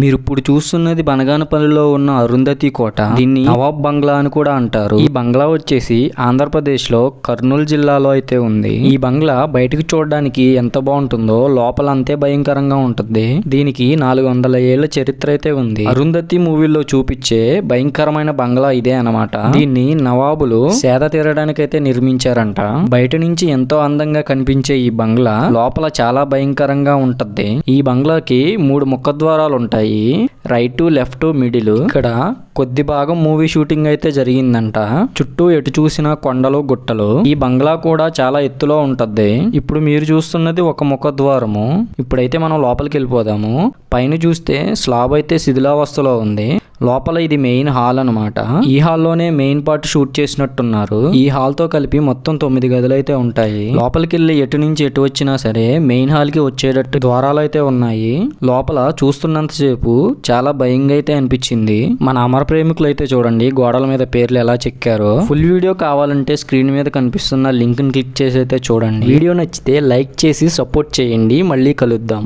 మీరు ఇప్పుడు చూస్తున్నది బనగానపల్లిలో ఉన్న అరుంధతి కోట. దీన్ని నవాబ్ బంగ్లా అని కూడా అంటారు. ఈ బంగ్లా వచ్చేసి ఆంధ్రప్రదేశ్లో కర్నూలు జిల్లాలో అయితే ఉంది. ఈ బంగ్లా బయటకు చూడడానికి ఎంత బాగుంటుందో లోపల అంతే భయంకరంగా ఉంటుంది. దీనికి నాలుగు వందల ఏళ్ళ చరిత్ర అయితే ఉంది. అరుంధతి మూవీలో చూపించే భయంకరమైన బంగ్లా ఇదే అన్నమాట. దీన్ని నవాబులు సేద తీరడానికి అయితే నిర్మించారంట. బయట నుంచి ఎంతో అందంగా కనిపించే ఈ బంగ్లా లోపల చాలా భయంకరంగా ఉంటది. ఈ బంగ్లాకి మూడు ముఖద్వారాలు ఉంటాయి రైట్ లెఫ్ట్ మిడిల్ ఇక్కడ కొద్ది భాగం మూవీ షూటింగ్ అయితే జరిగిందంట. చుట్టూ ఎటు చూసిన కొండలు గుట్టలు. ఈ బంగ్లా కూడా చాలా ఎత్తులో ఉంటది ఇప్పుడు మీరు చూస్తున్నది ఒక ముఖద్వారము. ఇప్పుడైతే మనం లోపలికి వెళ్ళిపోదాము. పైన చూస్తే స్లాబ్ అయితే శిథిలావస్థలో ఉంది. లోపల ఇది మెయిన్ హాల్ అన్నమాట. ఈ హాల్లోనే మెయిన్ పార్ట్ షూట్ చేసినట్టున్నారు. ఈ హాల్తో కలిపి మొత్తం తొమ్మిది గదులు అయితే ఉంటాయి. లోపలికి వెళ్ళి ఎటు నుంచి ఎటు వచ్చినా సరే మెయిన్ హాల్కి వచ్చేటట్టు ద్వారాలు అయితే ఉన్నాయి. లోపల చూస్తున్నంతసేపు చాలా భయంగా అయితే అనిపించింది. మన అమర ప్రేమికులు అయితే చూడండి గోడల మీద పేర్లు ఎలా చెక్కారో. ఫుల్ వీడియో కావాలంటే స్క్రీన్ మీద కనిపిస్తున్న లింక్ని క్లిక్ చేసి అయితే చూడండి. వీడియో నచ్చితే లైక్ చేసి సపోర్ట్ చేయండి. మళ్ళీ కలుద్దాం.